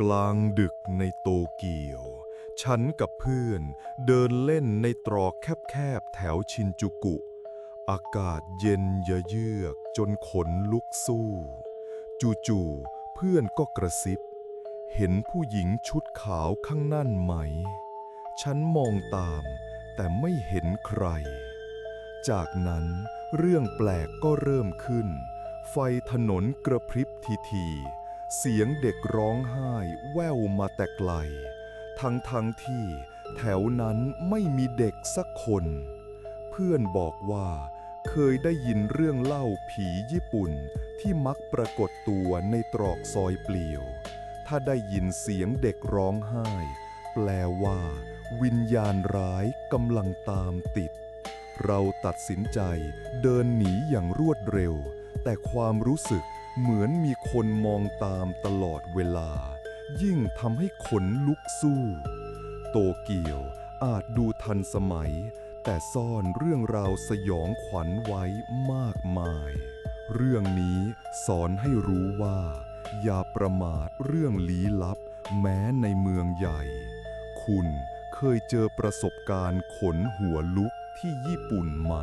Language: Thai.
กลางดึกในโตเกียว ฉันกับเพื่อนเดินเล่นในตรอกแคบๆแถวชินจูกุ อากาศเย็นเยือกจนขนลุกสู้ จู่ๆเพื่อนก็กระซิบ เห็นผู้หญิงชุดขาวข้างนั่นไหม ฉันมองตามแต่ไม่เห็นใคร จากนั้นเรื่องแปลกก็เริ่มขึ้น ไฟถนนกระพริบทีทีๆ เสียงเด็กร้องไห้แว่วมาแต่ไกล ทั้งทั้งๆที่แถวนั้นไม่มีเด็กสักคน เพื่อนบอกว่าเคยได้ยินเรื่องเล่าผีญี่ปุ่นที่มักปรากฏตัวในตรอกซอยเปลี่ยว ถ้าได้ยินเสียงเด็กร้องไห้ แปลว่า วิญญาณร้ายกำลังตามติด เราตัดสินใจเดินหนีอย่างรวดเร็ว แต่ความรู้สึก เหมือนมีคนมองตามตลอดเวลา ยิ่งทำให้ขนลุกสู้ โตเกียวอาจดูทันสมัย แต่ซ่อนเรื่องราวสยองขวัญไว้มากมาย เรื่องนี้สอนให้รู้ว่า อย่าประมาทเรื่องลี้ลับ แม้ในเมืองใหญ่ คุณเคยเจอประสบการณ์ขนหัวลุกที่ญี่ปุ่นไหม